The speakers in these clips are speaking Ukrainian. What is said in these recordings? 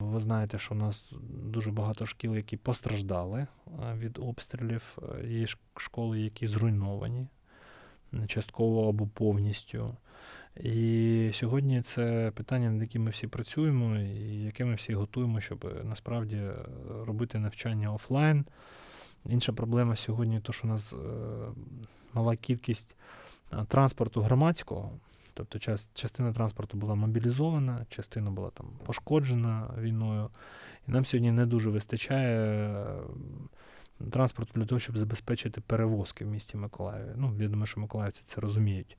Ви знаєте, що у нас дуже багато шкіл, які постраждали е, від обстрілів. Е, Є школи, які зруйновані частково або повністю. І сьогодні це питання, над яким ми всі працюємо, і яке ми всі готуємо, щоб е, насправді е, робити навчання офлайн. Інша проблема сьогодні, то, що у нас е, мала кількість е, транспорту громадського. Тобто частина транспорту була мобілізована, частина була там пошкоджена війною. І нам сьогодні не дуже вистачає е, транспорту для того, щоб забезпечити перевозки в місті Миколаєві. Ну, я думаю, що миколаївці це розуміють.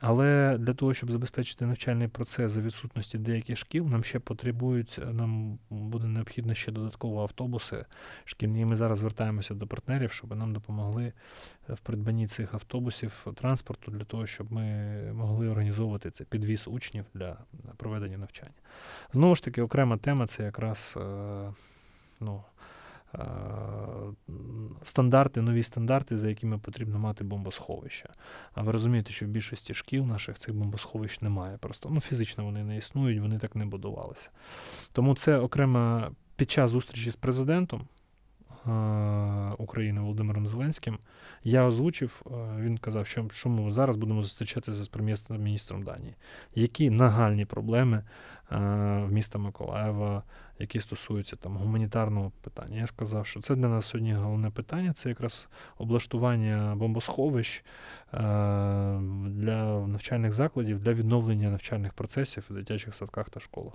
Але для того, щоб забезпечити навчальний процес за відсутності деяких шкіл, нам ще потребують, нам буде необхідно ще додатково автобуси шкільні. Ми зараз звертаємося до партнерів, щоб нам допомогли в придбанні цих автобусів транспорту для того, щоб ми могли організовувати це підвіз учнів для проведення навчання. Знову ж таки, окрема тема це якраз е, ну, е, стандарти, нові стандарти, за якими потрібно мати бомбосховища. А ви розумієте, що в більшості шкіл наших цих бомбосховищ немає. Просто ну, фізично вони не існують, вони так не будувалися. Тому це окремо під час зустрічі з президентом. України Володимиром Зеленським, я озвучив, е, він казав, що, що ми зараз будемо зустрічатися з прем'єр-міністром Данії. Які нагальні проблеми е, в міста Миколаєва, які стосуються там гуманітарного питання? Я сказав, що це для нас сьогодні головне питання це якраз облаштування бомбосховищ е, для навчальних закладів, для відновлення навчальних процесів в дитячих садках та школах.